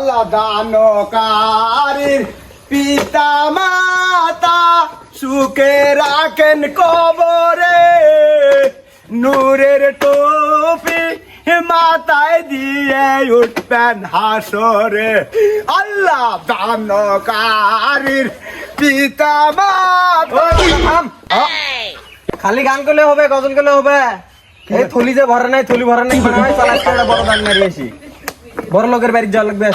আল্লাহ দানকারীর পিতা মাতা সুখে রাখেন কবরে। নূরের টুপি মাথায় দিয়ে উঠবেন হাসরে। আল্লাহ দানকারীর পিতা মাতা খালি গান করলে হবে গজল করলে হবে। এই থলি যে ভরে নাই থলি ভরে নাই মানে হয় চলা একটা বড় গান মারি আসি বড় লোকের বাড়ি যাওয়া লাগবে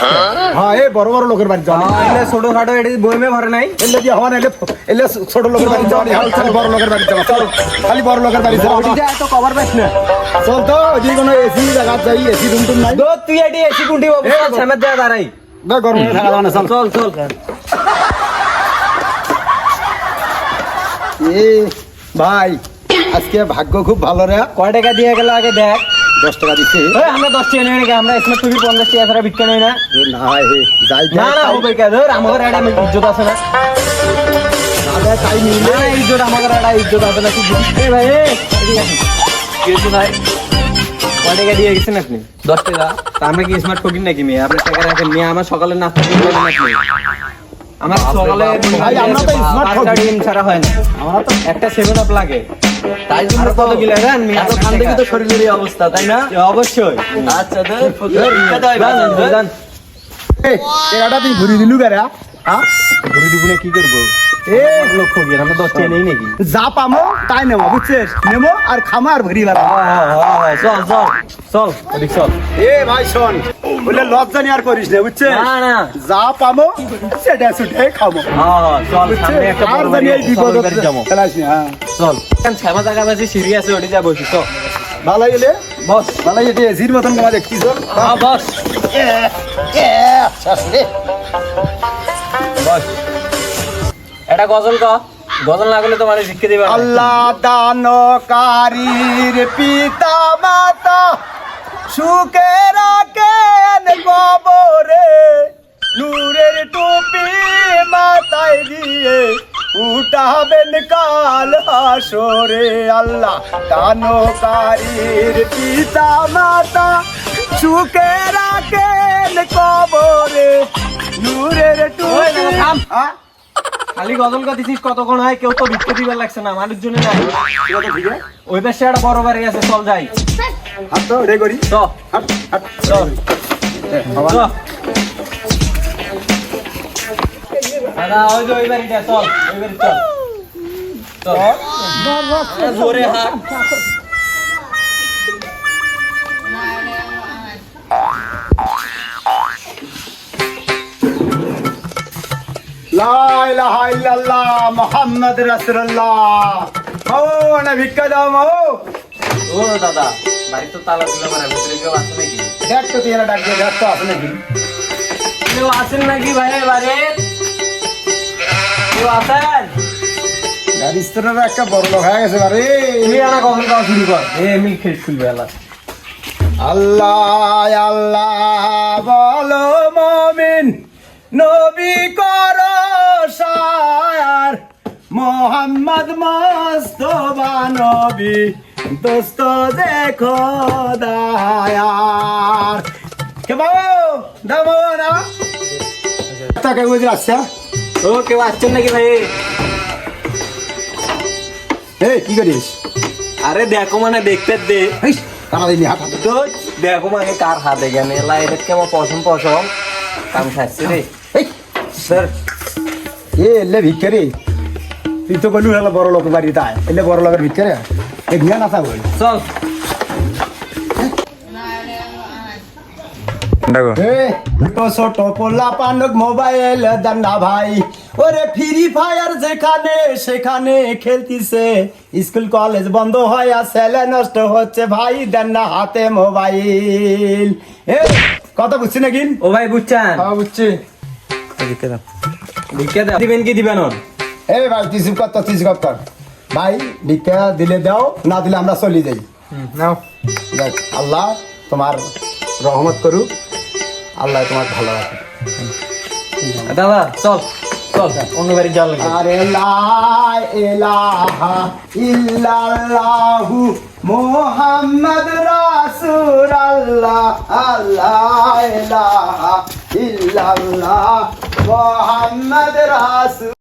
হ্যাঁ এই বড় বড় লোকের বাড়ি যাওয়া আহ, এগুলো ছোট খাটো এটি বইমে ভরে নাই। এলে দিয়ে হওয়া এলে এলে ছোট লোকের বাড়ি যাওয়া নেই, খালি বড় লোকের বাড়ি যাওয়া। চল খালি বড় লোকের বাড়ি যাওয়া ওটিতে এত কভার পাইস না চল তো যে কোনো এসি জায়গা যাই এসি রুম টুম নাই। দো তুই এটি এসি কুন্টি সেমের দেয়া দাঁড়াই। না গরমে। থাকা যাবে না চল চল চল। এ ভাই আজকে ভাগ্য খুব ভালো রে। কয় টাকা দিয়ে গেল আগে দেখ। দশ টাকা দিচ্ছে। ওই আমরা দশ টাকা নিয়ে নাকি আমরা স্মার্ট টিভি পঞ্চাশ টাকা ছাড়া বিক্রি নেই না। না হে যাই না না হবে কে? ধর আমাদের একটা ইজ্জত আছে না। তাই নিলে। না, ইজ্জত আমাদের একটা ইজ্জত আছে না তুই বুঝিস ভাই। কিছু নাই কয় টাকা দিয়ে গেছেন আপনি? দশ টাকা। আমরা কি স্মার্ট ফকির নাকি মেয়ে? আপনার টাকা রাখেন মেয়ে আমার সকালে নাস্তা আপনি আমার সকালে আমরা তো smart ফকির। ছাড়া হয় না। আমরা তো একটা সেভেন আপ লাগে। তাই জন্য কত কি লাগে এত খান দেখি তো শরীরের এই অবস্থা তাই না অবশ্যই আচ্ছা ধর হয়। যান। এই এরাটা তুই ঘুরি দিলু কেরা হ্যাঁ ঘুরে দিবনে কি করব এ লক্ষ্য কি আমরা দশ টাকা নেই নাকি? যা পামো তাই নেব বুঝছিস? নেব আর খামো আর ভরি বেড়া হ্যাঁ, চল চল চল চল। এ ভাই শোন বলে লজ্জা নিয়ে আর করিস না বুঝছিস? না না। যা পামো সেটা হ্যাঁ, হ্যাঁ, চল সামনে একটা বড় বাড়ি এই বিপদ যাব। হ্যাঁ। চল। শ্যামা জায়গা আছে সিঁড়ি ওটি যা চল ভালো গেলে বস। ভালো গেলে মতন তোমার দেখছিস হ্যাঁ বস। বস। এটা গজল ক গজল না করলে তোমার শিক্ষা দিবে না। আল্লাহ দানকারীর পিতা মাতা সুখে রাখেন কবরে নূরের টুপি মাথায় দিয়ে উঠাবেন কাল হাসরে। আল্লাহ দানকারীর পিতা মাতা সুখে রাখেন কবরে নূরের টুপি হ্যাঁ? খালি গজল দিছিস কতক্ষণ হয়? কেউ তো ভিক্ষা দিবার লাগছে না মানুষ জন্য নাই। ওই পাশে একটা বড় বাড়ি আছে চল যাই। হাত তো রে করি চ। হাট হাট চল দাদা ওই যে ওই বাড়িটা চল ওই বাড়ি চল। চল। জোরে হাত। মুহাম্মদ ও না ভিক্ষা দাও মা ও। দাদা বাড়ি তো তালা দিলাম আর ভিতরে কেউ আছে নাকি? দেখ তো তুই ডাক দিয়ে দেখ তো নাকি। কেউ নাকি ভাই বাড়ি কেউ একটা বড় লোক হয়ে গেছে বারে তুই আনা কখন খাওয়া শুরু কর? এ আমি এলা। আল্লাহ আল্লাহ বলো মমিন নবী কর নবী দোস্ত দেখো দায়ার। কে বাবু? দাও না তাকে বুঝে আসছে? ও কেউ আসছেন নাকি ভাই? এই কি করিস? আরে দেখো মানে দেখতে দে। এই তারা দিলি হাত তো দেখো মানে কার হাতে গেলে এলা এটা কেমন পশম পশম? কাম খাচ্ছে রে। এই স্যার। এ এলে ভিক্ষারি তুই তো বলু হলো বড় লোক বাড়ি তাই এলে বড় লোকের জ্ঞান আসা বল চল। ছোট পোলা পানক মোবাইল ভাই। ওরে ফ্রি ফায়ার যেখানে সেখানে খেলতিছে। স্কুল কলেজ বন্ধ হয় আর ছেলে নষ্ট হচ্ছে ভাই দেন না হাতে মোবাইল। এ কথা বুঝছি নাকি? ও ভাই বুঝছেন? হ্যাঁ বুঝছি। দাও। দাও। দিবেন কি দিবেন ওর? এ ভাই তুই চুপ কর তো তুই চুপ কর। ভাই ভিক্ষা দিলে দাও না দিলে আমরা চলে যাই। নাও। আল্লাহ তোমার রহমত করুক আল্লাহ তোমার ভালো রাখুক। দাদা চল চল অন্য বাড়ি যাওয়া লাগবে আরে লা ইলাহা ইল্লাল্লাহু মুহাম্মদ রাসূলুল্লাহ। আল্লাহ ইলাহা ইল্লাল্লাহ মোহাম্মদ রাসূল